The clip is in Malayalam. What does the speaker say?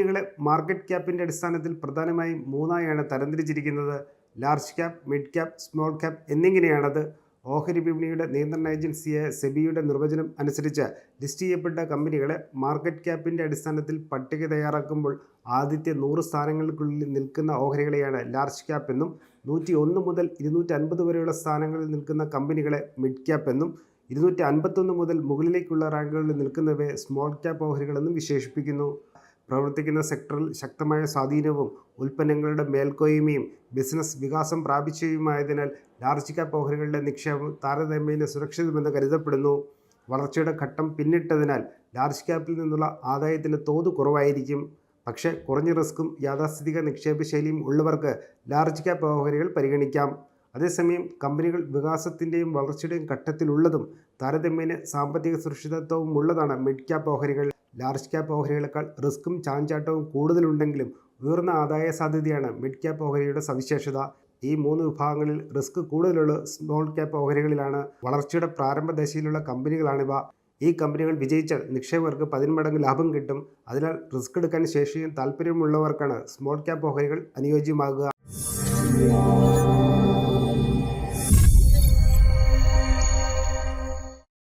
കമ്പനികളെ മാർക്കറ്റ് ക്യാപ്പിന്റെ അടിസ്ഥാനത്തിൽ പ്രധാനമായും മൂന്നായാണ് തരംതിരിച്ചിരിക്കുന്നത്. Large cap mid cap small cap എന്നിങ്ങനെയാണത്. ഓഹരി വിപണിയുടെ നിയന്ത്രണ ഏജൻസിയായ സെബിയുടെ നിർവചനം അനുസരിച്ച് ലിസ്റ്റ് ചെയ്യപ്പെട്ട കമ്പനികളെ മാർക്കറ്റ് ക്യാപ്പിന്റെ അടിസ്ഥാനത്തിൽ പട്ടിക തയ്യാറാക്കുമ്പോൾ ആദ്യത്തെ നൂറ് സ്ഥാനങ്ങൾക്കുള്ളിൽ നിൽക്കുന്ന ഓഹരികളെയാണ് ലാർജ് ക്യാപ്പ് എന്നും നൂറ്റി ഒന്ന് മുതൽ ഇരുന്നൂറ്റി അൻപത് വരെയുള്ള സ്ഥാനങ്ങളിൽ നിൽക്കുന്ന കമ്പനികളെ മിഡ് ക്യാപ്പ് എന്നും ഇരുന്നൂറ്റി അൻപത്തൊന്ന് മുതൽ മുകളിലേക്കുള്ള റാങ്കുകളിൽ നിൽക്കുന്നവയെ സ്മോൾ ക്യാപ്പ് ഓഹരികളെന്നും വിശേഷിപ്പിക്കുന്നു. പ്രവർത്തിക്കുന്ന സെക്ടറിൽ ശക്തമായ സ്വാധീനവും ഉൽപ്പന്നങ്ങളുടെ മേൽക്കോയ്മയും ബിസിനസ് വികാസം പ്രാപിച്ചതുമായതിനാൽ ലാർജ് ക്യാപ്പ് ഓഹരികളുടെ നിക്ഷേപം താരതമ്യേന സുരക്ഷിതമെന്ന് കരുതപ്പെടുന്നു. വളർച്ചയുടെ ഘട്ടം പിന്നിട്ടതിനാൽ ലാർജ് ക്യാപ്പിൽ നിന്നുള്ള ആദായത്തിന്റെ തോത് കുറവായിരിക്കും. പക്ഷേ കുറഞ്ഞ റിസ്ക്കും യാഥാസ്ഥിതിക നിക്ഷേപ ശൈലിയും ഉള്ളവർക്ക് ലാർജ് ക്യാപ്പ് ഓഹരികൾ പരിഗണിക്കാം. അതേസമയം കമ്പനികൾ വികാസത്തിന്റെയും വളർച്ചയുടെയും ഘട്ടത്തിലുള്ളതും താരതമ്യേന സാമ്പത്തിക സുരക്ഷിതത്വവും ഉള്ളതാണ് മിഡ് ക്യാപ്പ് ഓഹരികൾ. ലാർജ് ക്യാപ്പ് ഓഹരികളെക്കാൾ റിസ്ക്കും ചാഞ്ചാട്ടവും കൂടുതലുണ്ടെങ്കിലും ഉയർന്ന ആദായ സാധ്യതയാണ് മിഡ് ക്യാപ്പ് ഓഹരിയുടെ സവിശേഷത. ഈ മൂന്ന് വിഭാഗങ്ങളിൽ റിസ്ക് കൂടുതലുള്ള സ്മോൾ ക്യാപ്പ് ഓഹരികളിലാണ് വളർച്ചയുടെ പ്രാരംഭ ദശയിലുള്ള കമ്പനികളാണിവ. ഈ കമ്പനികൾ വിജയിച്ചാൽ നിക്ഷേപകർക്ക് പതിന്മടങ്ങ് ലാഭം കിട്ടും. അതിനാൽ റിസ്ക് എടുക്കാൻ ശേഷിയും താല്പര്യമുള്ളവർക്കാണ് സ്മോൾ ക്യാപ്പ് ഓഹരികൾ അനുയോജ്യമാകുക.